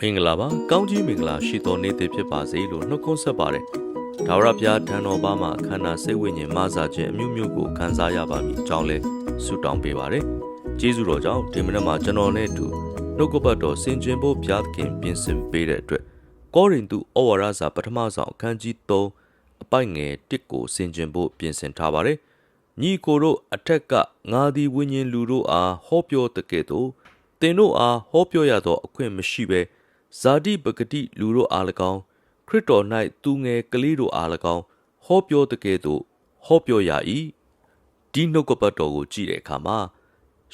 မင်္ဂလာပါကောင်းကြီးမင်္ဂလာရှိတော်နေ့တည်ဖြစ်ပါစေလို့နှုတ်ခွန်းဆက်ပါတယ်ဒါဝရဘုရားထံတော်ဘာမှာခန္ဓာစိတ်ဝိညာဉ်မဆာခြင်းအမျိုးမျိုးကိုခံစားရပါမည်အကြောင်းလဲဆုတောင်းပေးပါတယ်ကျေးဇူးတော်ကြောင့်ဒီမနေ့မှာကျွန်တော်နဲ့အတူနှုတ်ကပတ်တော်ဆင်ခြင်ဖို့ဘုရားသခင်ပြင်ဆင်ပေးတဲ့အတွက်ကောရိန္သုဩဝါဒစာပထမဆုံးအခန်းကြီး3အပိုက်ငယ်1ကိုဆင်ခြင်ဖို့ပြင်ဆင်ထားပါတယ်ညီကိုတို့အထက်ကငါသည်ဝိညာဉ်လူတို့အားဟောပြောတကဲ့သို့သင်တို့အားဟောပြောရသောအခွင့်မရှိဘဲ ဇာတိပဂတိလူတို့အား၎င်းခရစ်တော်၌သူငယ်ကလေးတို့အား၎င်းဟောပြောတကဲ့သို့ဟောပြောရ၏ဒီနှုတ်ကပတ်တော်ကိုကြည့်တဲ့အခါမှာ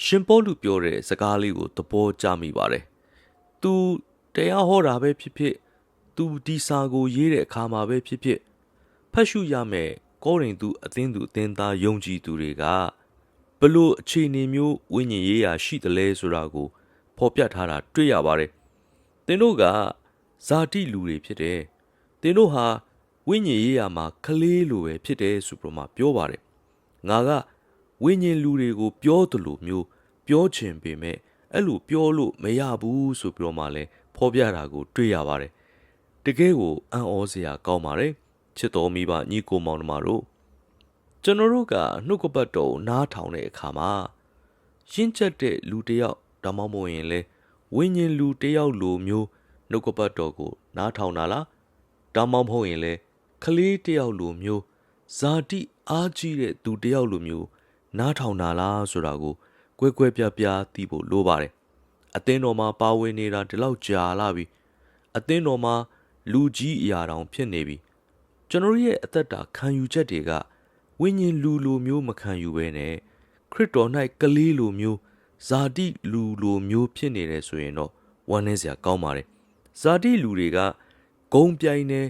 ရှင်ပေါလုပြောတဲ့စကားလေးကိုသဘောကျမိပါတယ်။ तू တရားဟောတာပဲဖြစ်ဖြစ် तू ဒီစာကိုရေးတဲ့အခါမှာပဲဖြစ်ဖြစ်ဖတ်ရှုရမယ်ကောရိန္သုအသင်းသူအသင်းသားယုံကြည်သူတွေကဘလို့အခြေအနေမျိုးဝိညာဉ်ရေးရာရှိတယ်လဲဆိုတာကိုဖော်ပြထားတာတွေ့ရပါတယ်။သ င်တို့ကဇာတိလူတွေဖြစ်တယ်။သင်တို့ဟာဝိညာဉ်ရေးရာမှာကလေးလိုပဲဖြစ်တယ်ဆိုပြီးမှပြောပါတယ်။ငါကဝိညာဉ်လူတွေကိုပြောသလိုမျိုးပြောချင်ပေမဲ့အဲ့လိုပြောလို့မရဘူးဆိုပြီးတော့မှလည်းဖော်ပြတာကို တွေ့ရပါတယ်။တကယ်ကိုအံ့ဩစရာကောင်းပါတယ်။ချစ်တော်မိဘညီကိုမောင်နှမတို့ကျွန်တော်တို့ကနှုတ်ကပတ်တော်ကိုနားထောင်တဲ့အခါမှာရင့်ကျက်တဲ့လူတစ်ယောက်ဒါမှမဟုတ်ရင်လေ ဝိညာဉ်လူတစ်ယောက်လိုမျိုးနှုတ်ကပတ်တော်ကို နားထောင်တာလားဒါမှမဟုတ်ရင်လေကလေးတစ်ယောက်လိုမျိုးဇာတိအားကြီးတဲ့သူတစ်ယောက်လိုမျိုးနားထောင်တာလားဆိုတာကိုကွဲကွဲပြားပြားသိဖို့လိုပါတယ်အသင်းတော်မှာပါဝင်နေတာဒီလောက်ကြာလာပြီအသင်းတော်မှာလူကြီးအရာတောင်ဖြစ်နေပြီကျွန်တော်ရဲ့အသက်တာခံယူချက်တွေကဝိညာဉ်လူလိုမျိုးမခံယူဘဲနဲ့ခရစ်တော်၌ကလေးလိုမျိုး ဇာတိလူလိုမျိုးဖြစ်နေတယ်ဆိုရင်တော့ဝမ်းနည်းစရာကောင်းပါတယ်ဇာတိလူတွေကဂုံပြိုင်နေ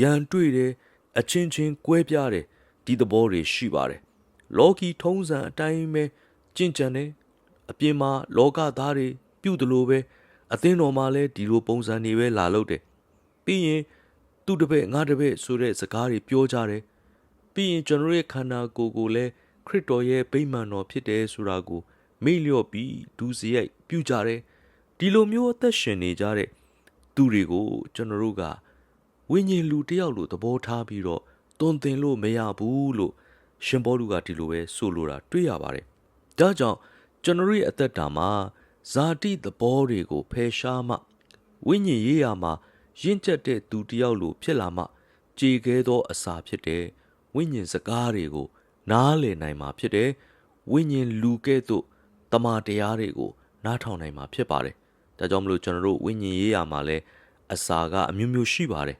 ရန်တွေ့တယ်အချင်းချင်းကွဲပြားတယ်ဒီသဘောတွေရှိပါတယ်လော်ကီထုံးစံအတိုင်းပဲကြင်ကြံတယ်အပြင်မှာလောကသားတွေပြုတ်တယ်လို့ပဲအသင်းတော်မှာလည်းဒီလိုပုံစံတွေပဲလာလို့တယ်ပြီးရင်သူ့တပည့်ငါတပည့်ဆိုတဲ့စကားတွေပြောကြတယ်ပြီးရင်ကျွန်တော်ရဲ့ခန္ဓာကိုယ်ကိုလည်းခရစ်တော်ရဲ့ဗိမာန်တော်ဖြစ်တယ်ဆိုတာကို မေ့လျော့ပြီးဒူးစရိုက်ပြုကြတယ်ဒီလိုမျိုးအသက်ရှင်နေကြတဲ့သူတွေကိုကျွန်တော်တို့ကဝိညာဉ်လူတစ်ယောက်လိုသဘောထားပြီးတော့တွင်တင်လို့မရဘူးလို့ရှင်ဘောလူကဒီလိုပဲဆိုလိုတာတွေ့ရပါတယ်ဒါကြောင့်ကျွန်တော်ရဲ့အသက်တာမှာဇာတိသဘောတွေကိုဖယ်ရှားမှဝိညာဉ်ရေးရာမှာရင့်ကျက်တဲ့သူတစ်ယောက်လိုဖြစ်လာမှကြည်ခဲသောအစာဖြစ်တဲ့ဝိညာဉ်စကားတွေကိုနားလည်နိုင်မှာဖြစ်တယ်ဝိညာဉ်လူကဲ့သို့ တမာတရားတွေကိုနားထောင်နိုင်မှာဖြစ်ပါတယ်ဒါကြောင့်မလို့ကျွန်တော်တို့ဝိညာဉ်ရေးရာမှာလည်းအစာကအမျိုးမျိုးရှိပါတယ်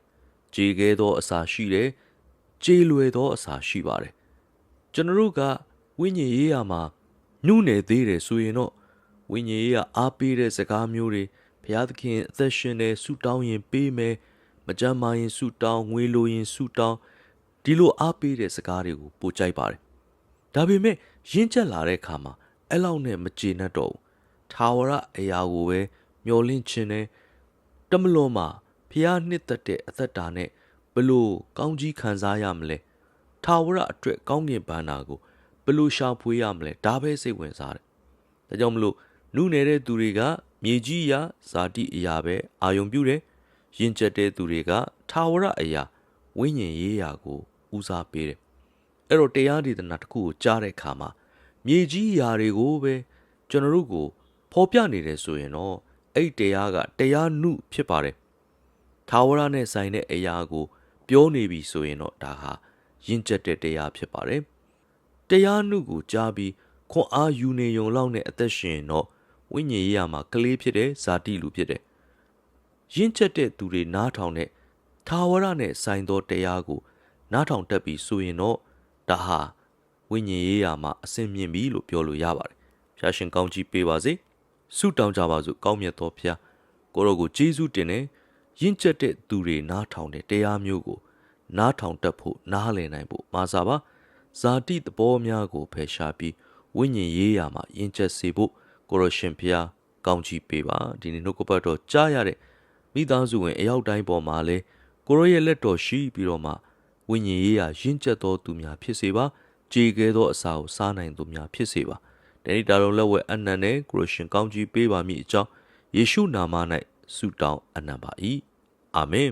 ကြည်ခဲသောအစာရှိတယ်ကြေးလွယ်သောအစာရှိပါတယ်ကျွန်တော်တို့ကဝိညာဉ်ရေးရာမှာနှုနယ်သေးတယ်ဆိုရင်တော့ဝိညာဉ်ရေးရာအားပေးတဲ့စကားမျိုးတွေဘုရားသခင်အသက်ရှင်တဲ့ဆုတောင်းရင်ပေးမယ်မကြမ်းမာရင်ဆုတောင်းငွေလိုရင်ဆုတောင်းဒီလိုအားပေးတဲ့စကားတွေကိုပိုကြိုက်ပါတယ်ဒါပေမဲ့ရင့်ကျက်လာတဲ့အခါမှာ အဲ့လောက်နဲ့မကျေနပ်တော့ဘူးထာဝရအရာကိုပဲမျောလင့်ခြင်းနဲ့တမလွန်မှာဖျားနှစ်သက်တဲ့အသက်တာနဲ့ဘလို့ကောင်းကြီးခံစားရမလဲထာဝရအတွက်ကောင်းကင်ဘန္နာကိုဘလို့ရှာဖွေရမလဲဒါပဲစိတ်ဝင်စားတယ်ဒါကြောင့်မလို့နုနယ်တဲ့သူတွေကမြေကြီးရာဇာတိအရာပဲအာယုံပြုတယ်ယဉ်ကျက်တဲ့သူတွေကထာဝရအရာဝိညာဉ်ရေးရာကိုဦးစားပေးတယ်အဲ့တော့တရားဒေသနာတစ်ခုကိုကြားတဲ့အခါမှာ မြေကြီးရာတွေကိုပဲကျွန်တော်တို့ကိုဖော်ပြနေတယ်ဆိုရင်တော့အဲ့တရားကတရားနုဖြစ်ပါတယ်ထာဝရနဲ့ဆိုင်တဲ့အရာကို ပြောနေပြီဆိုရင်တော့ဒါဟာယဉ်ကျက်တဲ့တရားဖြစ်ပါတယ်တရားနုကိုကြားပြီးခွန်အားယူနေုံလောက်နဲ့အသက်ရှင်တော့ဝိညာဉ်ရေးရမှာကလေးဖြစ်တဲ့ဇာတိလူဖြစ်တယ်။ရင့်ချက်တဲ့သူတွေနားထောင်တဲ့ထာဝရနဲ့ဆိုင်သောတရားကို နားထောင်တတ်ပြီးဆိုရင်တော့ဒါဟာ ဝိညာဉ်ရေးရမှာအစင်မြင့်ပြီလို့ပြောလို့ရပါတယ်။ဖျားရှင်ကောင်းကြီးပေးပါစေ။ဆုတောင်းကြပါစို့ကောင်းမြတ်သောဖျားကိုရောကိုဂျေဇုတင်နေရင့်ချက်တဲ့သူတွေနားထောင်တဲ့တရားမျိုးကိုနားထောင်တတ်ဖို့နားလည်နိုင်ဖို့မာစာပါဇာတိသဘောများကိုဖယ်ရှားပြီးဝိညာဉ်ရေးရာမှာယဉ်ချက်စေဖို့ကိုရရှင်ဖျားကောင်းချီးပေးပါဒီနေ့နှုတ်ကပတ်တော်ကြားရတဲ့မိသားစုဝင်အရောက်တိုင်းပေါ်မှာလဲကိုရရဲ့လက်တော်ရှိပြီးတော့မှဝိညာဉ်ရေးရာယဉ်ချက်တော်သူများဖြစ်စေပါ ကြေခဲသောအစာကိုစားနိုင်သူများဖြစ်စေပါတဏိတာလုံးလက်ဝဲအနန္တနဲ့ကိုရရှင်ကောင်းချီးပေးပါမည်အကြောင်းယေရှုနာမ၌ဆုတောင်းအနံ့ပါ၏အာမင်